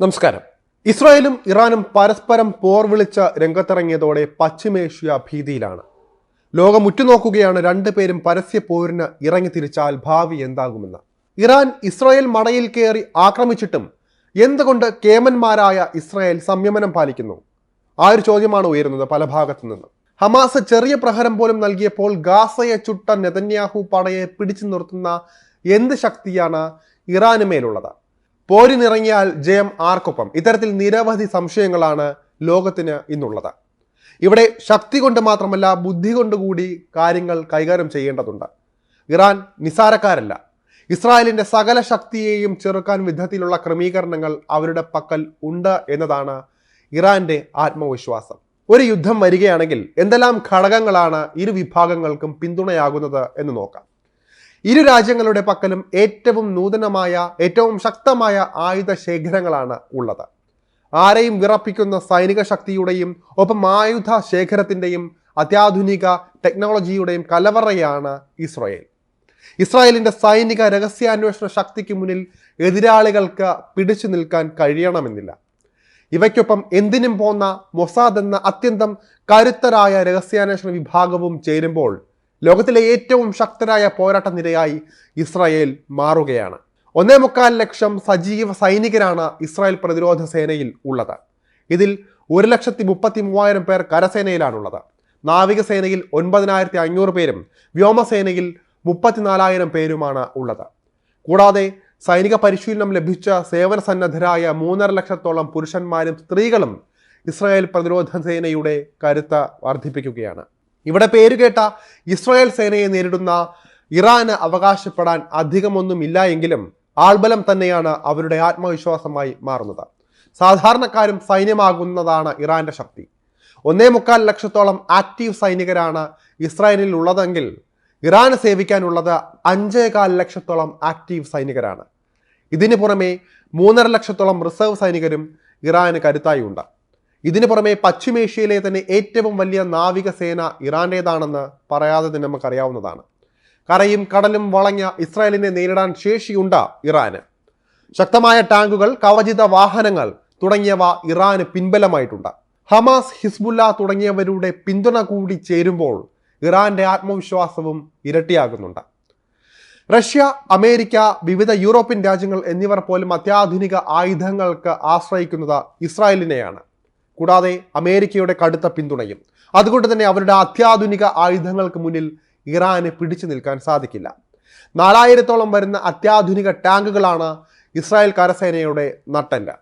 നമസ്കാരം. ഇസ്രായേലും ഇറാനും പരസ്പരം പോർ വിളിച്ച രംഗത്തിറങ്ങിയതോടെ പശ്ചിമേഷ്യ ഭീതിയിലാണ്. ലോകം ഉറ്റുനോക്കുകയാണ് രണ്ടുപേരും പരസ്യ പോരിന് ഇറങ്ങി തിരിച്ചാൽ ഭാവി എന്താകുമെന്ന്. ഇറാൻ ഇസ്രായേൽ മടയിൽ കയറി ആക്രമിച്ചിട്ടും എന്തുകൊണ്ട് കേമന്മാരായ ഇസ്രായേൽ സംയമനം പാലിക്കുന്നു? ആ ഒരു ചോദ്യമാണ് ഉയരുന്നത് പല ഭാഗത്തു നിന്നും. ഹമാസ് ചെറിയ പ്രഹരം പോലും നൽകിയപ്പോൾ ഗാസയെ ചുട്ട നെതന്യാഹു പടയെ പിടിച്ചു നിർത്തുന്ന എന്ത് ശക്തിയാണ് ഇറാന് മേലുള്ളത്? പോരിനിറങ്ങിയാൽ ജയം ആർക്കൊപ്പം? ഇത്തരത്തിൽ നിരവധി സംശയങ്ങളാണ് ലോകത്തിന് ഇന്നുള്ളത്. ഇവിടെ ശക്തി കൊണ്ട് മാത്രമല്ല ബുദ്ധി കൊണ്ടുകൂടി കാര്യങ്ങൾ കൈകാര്യം ചെയ്യേണ്ടതുണ്ട്. ഇറാൻ നിസാരക്കാരല്ല ഇസ്രായേലിന്റെ സകല ശക്തിയെയും ചെറുക്കാൻ വിധത്തിലുള്ള ക്രമീകരണങ്ങൾ അവരുടെ പക്കൽ ഉണ്ട് എന്നതാണ് ഇറാന്റെ ആത്മവിശ്വാസം. ഒരു യുദ്ധം വരികയാണെങ്കിൽ എന്തെല്ലാം ഘടകങ്ങളാണ് ഇരു വിഭാഗങ്ങൾക്കും പിന്തുണയാകുന്നത് എന്ന് നോക്കാം. ഇരു രാജ്യങ്ങളുടെ പക്കലും ഏറ്റവും നൂതനമായ ഏറ്റവും ശക്തമായ ആയുധ ശേഖരങ്ങളാണ് ഉള്ളത്. ആരെയും വിറപ്പിക്കുന്ന സൈനിക ശക്തിയുടെയും ഒപ്പം ആയുധ ശേഖരത്തിന്റെയും അത്യാധുനിക ടെക്നോളജിയുടെയും കലവറയാണ് ഇസ്രായേൽ. ഇസ്രായേലിന്റെ സൈനിക രഹസ്യാന്വേഷണ ശക്തിക്ക് മുന്നിൽ എതിരാളികൾക്ക് പിടിച്ചു നിൽക്കാൻ കഴിയണമെന്നില്ല. ഇവയ്ക്കൊപ്പം എന്തിനും പോന്ന മൊസാദ് എന്ന അത്യന്തം കരുത്തരായ രഹസ്യാന്വേഷണ വിഭാഗവും ചേരുമ്പോൾ ലോകത്തിലെ ഏറ്റവും ശക്തരായ പോരാട്ട നിരയായി ഇസ്രായേൽ മാറുകയാണ്. ഒന്നേ മുക്കാൽ ലക്ഷം സജീവ സൈനികരാണ് ഇസ്രായേൽ പ്രതിരോധ സേനയിൽ ഉള്ളത്. ഇതിൽ ഒരു ലക്ഷത്തി മുപ്പത്തി മൂവായിരം പേർ കരസേനയിലാണുള്ളത്. നാവികസേനയിൽ ഒൻപതിനായിരത്തി അഞ്ഞൂറ് പേരും വ്യോമസേനയിൽ മുപ്പത്തിനാലായിരം പേരുമാണ് ഉള്ളത്. കൂടാതെ സൈനിക പരിശീലനം ലഭിച്ച സേവന സന്നദ്ധരായ മൂന്നര ലക്ഷത്തോളം പുരുഷന്മാരും സ്ത്രീകളും ഇസ്രായേൽ പ്രതിരോധ സേനയുടെ കരുത്ത് വർദ്ധിപ്പിക്കുകയാണ്. ഇവിടെ പേരുകേട്ട ഇസ്രായേൽ സേനയെ നേരിടുന്ന ഇറാന് അവകാശപ്പെടാൻ അധികമൊന്നുമില്ല എങ്കിലും ആൾബലം തന്നെയാണ് അവരുടെ ആത്മവിശ്വാസമായി മാറുന്നത്. സാധാരണക്കാരും സൈന്യമാകുന്നതാണ് ഇറാന്റെ ശക്തി. ഒന്നേ മുക്കാൽ ലക്ഷത്തോളം ആക്റ്റീവ് സൈനികരാണ് ഇസ്രായേലിൽ ഉള്ളതെങ്കിൽ ഇറാന് സേവിക്കാനുള്ളത് അഞ്ചേകാൽ ലക്ഷത്തോളം ആക്റ്റീവ് സൈനികരാണ്. ഇതിനു പുറമെ മൂന്നര ലക്ഷത്തോളം റിസർവ് സൈനികരും ഇറാന് കരുത്തായി ഉണ്ട്. ഇതിനു പുറമെ പശ്ചിമേഷ്യയിലെ തന്നെ ഏറ്റവും വലിയ നാവികസേന ഇറാന്റേതാണെന്ന് പറയാതെ തന്നെ നമുക്കറിയാവുന്നതാണ്. കരയും കടലും വളഞ്ഞ ഇസ്രായേലിനെ നേരിടാൻ ശേഷിയുണ്ട് ഇറാന്. ശക്തമായ ടാങ്കുകൾ കവചിത വാഹനങ്ങൾ തുടങ്ങിയവ ഇറാന് പിൻബലമായിട്ടുണ്ട്. ഹമാസ് ഹിസ്ബുല്ല തുടങ്ങിയവരുടെ പിന്തുണ കൂടി ചേരുമ്പോൾ ഇറാന്റെ ആത്മവിശ്വാസവും ഇരട്ടിയാകുന്നുണ്ട്. റഷ്യ അമേരിക്ക വിവിധ യൂറോപ്യൻ രാജ്യങ്ങൾ എന്നിവർ പോലും അത്യാധുനിക ആയുധങ്ങൾക്ക് ആശ്രയിക്കുന്നത് ഇസ്രായേലിനെയാണ്. കൂടാതെ അമേരിക്കയുടെ കടുത്ത പിന്തുണയും. അതുകൊണ്ട് തന്നെ അവരുടെ അത്യാധുനിക ആയുധങ്ങൾക്ക് മുന്നിൽ ഇറാന് പിടിച്ചു നിൽക്കാൻ സാധിക്കില്ല. നാലായിരത്തോളം വരുന്ന അത്യാധുനിക ടാങ്കുകളാണ് ഇസ്രായേൽ കരസേനയുടെ നട്ടന്റെ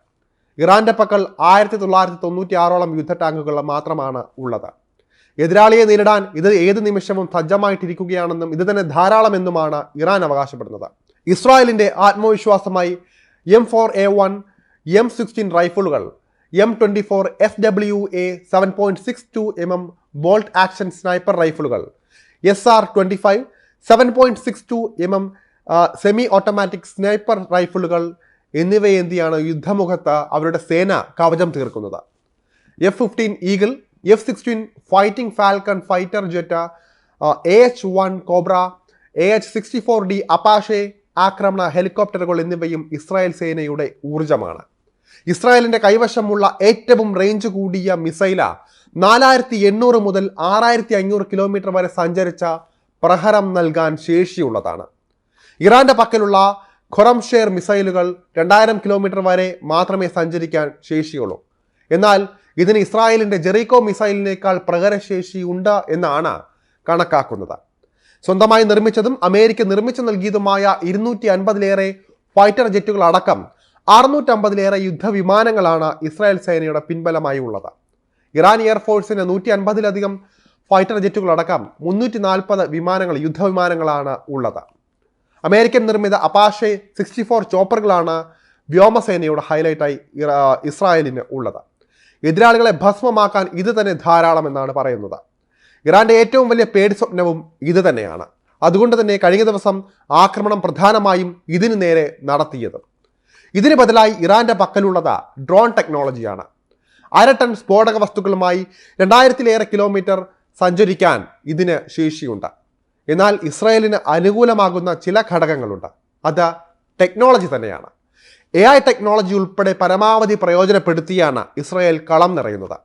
ഇറാന്റെ പക്കൽ ആയിരത്തി തൊള്ളായിരത്തി തൊണ്ണൂറ്റി ആറോളം യുദ്ധ ടാങ്കുകൾ മാത്രമാണ് ഉള്ളത്. എതിരാളിയെ നേരിടാൻ ഇത് ഏത് നിമിഷവും സജ്ജമായിട്ടിരിക്കുകയാണെന്നും ഇത് തന്നെ ധാരാളമെന്നുമാണ് ഇറാൻ അവകാശപ്പെടുന്നത്. ഇസ്രായേലിന്റെ ആത്മവിശ്വാസമായി M four A one M sixteen റൈഫിളുകൾ M twenty four F W A seven point six two M M bolt action sniper റൈഫിളുകൾ S R twenty five seven point six two M M semi automatic sniper റൈഫിളുകൾ എന്നിവയേന്തിയാണ് യുദ്ധമുഖത്ത് അവരുടെ സേന കവചം തീർക്കുന്നത്? F fifteen eagle F sixteen fighting falcon fighter jet A H one cobra A H sixty four D Apache ആക്രമണ ഹെലികോപ്റ്ററുകൾ എന്നിവയും Israel സേനയുടെ ഊർജമാണ് ഇസ്രായേലിന്റെ കൈവശമുള്ള ഏറ്റവും റേഞ്ച് കൂടിയ മിസൈല നാലായിരത്തി എണ്ണൂറ് മുതൽ ആറായിരത്തി അഞ്ഞൂറ് കിലോമീറ്റർ വരെ സഞ്ചരിച്ച പ്രഹരം നൽകാൻ ശേഷിയുള്ളതാണ്. ഇറാന്റെ പക്കലുള്ള ഖൊറംഷെയർ മിസൈലുകൾ രണ്ടായിരം കിലോമീറ്റർ വരെ മാത്രമേ സഞ്ചരിക്കാൻ ശേഷിയുള്ളൂ. എന്നാൽ ഇതിന് ഇസ്രായേലിന്റെ ജെറീക്കോ മിസൈലിനേക്കാൾ പ്രഹരശേഷി ഉണ്ട് എന്നാണ് കണക്കാക്കുന്നത്. സ്വന്തമായി നിർമ്മിച്ചതും അമേരിക്ക നിർമ്മിച്ചു നൽകിയതുമായ ഇരുന്നൂറ്റി അൻപതിലേറെ ഫൈറ്റർ ജെറ്റുകൾ അടക്കം അറുന്നൂറ്റമ്പതിലേറെ യുദ്ധവിമാനങ്ങളാണ് ഇസ്രായേൽ സേനയുടെ പിൻബലമായി ഉള്ളത്. ഇറാൻ എയർഫോഴ്സിന് നൂറ്റി അൻപതിലധികം ഫൈറ്റർ ജെറ്റുകളടക്കം മുന്നൂറ്റി നാൽപ്പത് വിമാനങ്ങൾ യുദ്ധവിമാനങ്ങളാണ് ഉള്ളത്. അമേരിക്കൻ നിർമ്മിത അപാഷെ സിക്സ്റ്റി ഫോർ ചോപ്പറുകളാണ് വ്യോമസേനയുടെ ഹൈലൈറ്റായി ഇസ്രായേലിന് ഉള്ളത്. എതിരാളികളെ ഭസ്മമാക്കാൻ ഇത് തന്നെ ധാരാളം എന്നാണ് പറയുന്നത്. ഇറാന്റെ ഏറ്റവും വലിയ പേടി സ്വപ്നവും ഇത് തന്നെയാണ്. അതുകൊണ്ട് തന്നെ കഴിഞ്ഞ ദിവസം ആക്രമണം പ്രധാനമായും ഇതിനു നേരെ നടത്തിയത്. ഇതിന് ബദലായി ഇറാന്റെ പക്കലുള്ളത് ഡ്രോൺ ടെക്നോളജിയാണ്. അര ടൺ സ്ഫോടക വസ്തുക്കളുമായി രണ്ടായിരത്തിലേറെ കിലോമീറ്റർ സഞ്ചരിക്കാൻ ഇതിന് ശേഷിയുണ്ട്. എന്നാൽ ഇസ്രായേലിന് അനുകൂലമാകുന്ന ചില ഘടകങ്ങളുണ്ട്. അത് ടെക്നോളജി തന്നെയാണ്. എ ഐ ടെക്നോളജി ഉൾപ്പെടെ പരമാവധി പ്രയോജനപ്പെടുത്തിയാണ് ഇസ്രായേൽ കളം നിറയുന്നത്.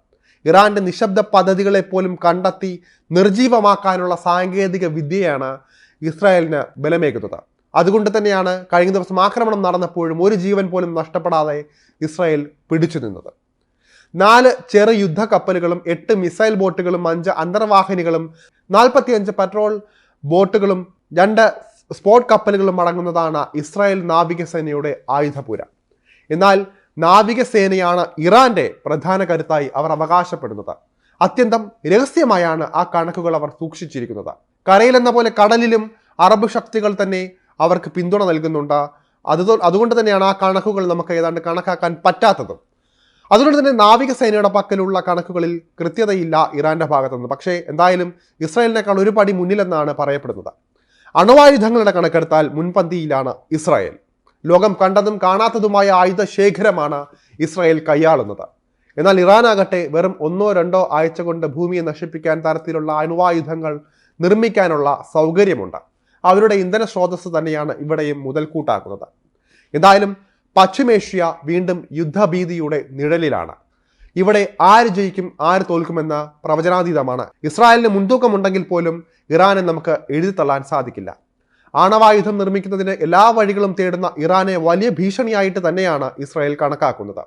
ഇറാന്റെ നിശബ്ദ പദ്ധതികളെ പോലും കണ്ടെത്തി നിർജീവമാക്കാനുള്ള സാങ്കേതിക വിദ്യയാണ് ഇസ്രായേലിന് ബലമേകുന്നത്. അതുകൊണ്ട് തന്നെയാണ് കഴിഞ്ഞ ദിവസം ആക്രമണം നടന്നപ്പോഴും ഒരു ജീവൻ പോലും നഷ്ടപ്പെടാതെ ഇസ്രായേൽ പിടിച്ചു നിന്നത്. നാല് ചെറു യുദ്ധ കപ്പലുകളും എട്ട് മിസൈൽ ബോട്ടുകളും അഞ്ച് അന്തർവാഹിനികളും നാൽപ്പത്തിയഞ്ച് പെട്രോൾ ബോട്ടുകളും രണ്ട് സ്പോട്ട് കപ്പലുകളും അടങ്ങുന്നതാണ് ഇസ്രായേൽ നാവികസേനയുടെ ആയുധപുര. എന്നാൽ നാവികസേനയാണ് ഇറാന്റെ പ്രധാന കരുത്തായി അവർ അവകാശപ്പെടുന്നത്. അത്യന്തം രഹസ്യമായാണ് ആ കണക്കുകൾ അവർ സൂക്ഷിച്ചിരിക്കുന്നത്. കരയിലെന്ന പോലെ കടലിലും അറബ് ശക്തികൾ തന്നെ അവർക്ക് പിന്തുണ നൽകുന്നുണ്ട്. അത് അതുകൊണ്ട് തന്നെയാണ് ആ കണക്കുകൾ നമുക്ക് ഏതാണ്ട് കണക്കാക്കാൻ പറ്റാത്തതും. അതുകൊണ്ട് തന്നെ നാവികസേനയുടെ പക്കലുള്ള കണക്കുകളിൽ കൃത്യതയില്ല ഇറാന്റെ ഭാഗത്തുനിന്ന്. പക്ഷേ എന്തായാലും ഇസ്രായേലിനേക്കാൾ ഒരു പടി മുന്നിലെന്നാണ് പറയപ്പെടുന്നത്. അണുവായുധങ്ങളുടെ കണക്കെടുത്താൽ മുൻപന്തിയിലാണ് ഇസ്രായേൽ. ലോകം കണ്ടതും കാണാത്തതുമായ ആയുധ ശേഖരമാണ് ഇസ്രായേൽ കൈയാളുന്നത്. എന്നാൽ ഇറാനാകട്ടെ വെറും ഒന്നോ രണ്ടോ ആഴ്ച കൊണ്ട് ഭൂമിയെ നശിപ്പിക്കാൻ തരത്തിലുള്ള അണുവായുധങ്ങൾ നിർമ്മിക്കാനുള്ള സൗകര്യമുണ്ട്. അവരുടെ ഇന്ധന സ്രോതസ് തന്നെയാണ് ഇവിടെയും മുതൽക്കൂട്ടാക്കുന്നത്. എന്തായാലും പശ്ചിമേഷ്യ വീണ്ടും യുദ്ധഭീതിയുടെ നിഴലിലാണ്. ഇവിടെ ആര് ജയിക്കും ആര് തോൽക്കുമെന്ന പ്രവചനാതീതമാണ്. ഇസ്രായേലിന് മുൻതൂക്കമുണ്ടെങ്കിൽ പോലും ഇറാനെ നമുക്ക് എഴുതിത്തള്ളാൻ സാധിക്കില്ല. ആണവായുധം നിർമ്മിക്കുന്നതിന് എല്ലാ വഴികളും തേടുന്ന ഇറാനെ വലിയ ഭീഷണിയായിട്ട് തന്നെയാണ് ഇസ്രായേൽ കണക്കാക്കുന്നത്.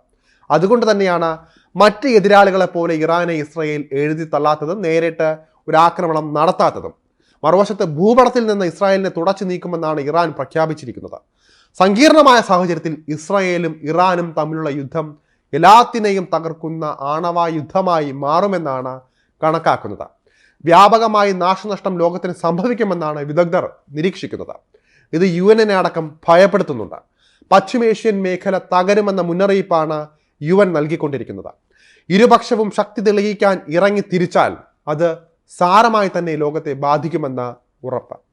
അതുകൊണ്ട് തന്നെയാണ് മറ്റ് എതിരാളികളെ പോലെ ഇറാനെ ഇസ്രായേൽ എഴുതി തള്ളാത്തതും നേരിട്ട് ഒരു ആക്രമണം നടത്താത്തതും. മറുവശത്ത് ഭൂപടത്തിൽ നിന്ന് ഇസ്രായേലിനെ തുടച്ചു നീക്കുമെന്നാണ് ഇറാൻ പ്രഖ്യാപിച്ചിരിക്കുന്നത്. സങ്കീർണമായ സാഹചര്യത്തിൽ ഇസ്രായേലും ഇറാനും തമ്മിലുള്ള യുദ്ധം എല്ലാത്തിനെയും തകർക്കുന്ന ആണവ യുദ്ധമായി മാറുമെന്നാണ് കണക്കാക്കുന്നത്. വ്യാപകമായി നാശനഷ്ടം ലോകത്തിന് സംഭവിക്കുമെന്നാണ് വിദഗ്ധർ നിരീക്ഷിക്കുന്നത്. ഇത് യു എന്നിനെ അടക്കം ഭയപ്പെടുത്തുന്നുണ്ട്. പശ്ചിമേഷ്യൻ മേഖല തകരുമെന്ന മുന്നറിയിപ്പാണ് യു എൻ നൽകിക്കൊണ്ടിരിക്കുന്നത്. ഇരുപക്ഷവും ശക്തി തെളിയിക്കാൻ ഇറങ്ങി തിരിച്ചാൽ അത് സാരമായി തന്നെ ലോകത്തെ ബാധിക്കുമെന്ന ഉറപ്പ്.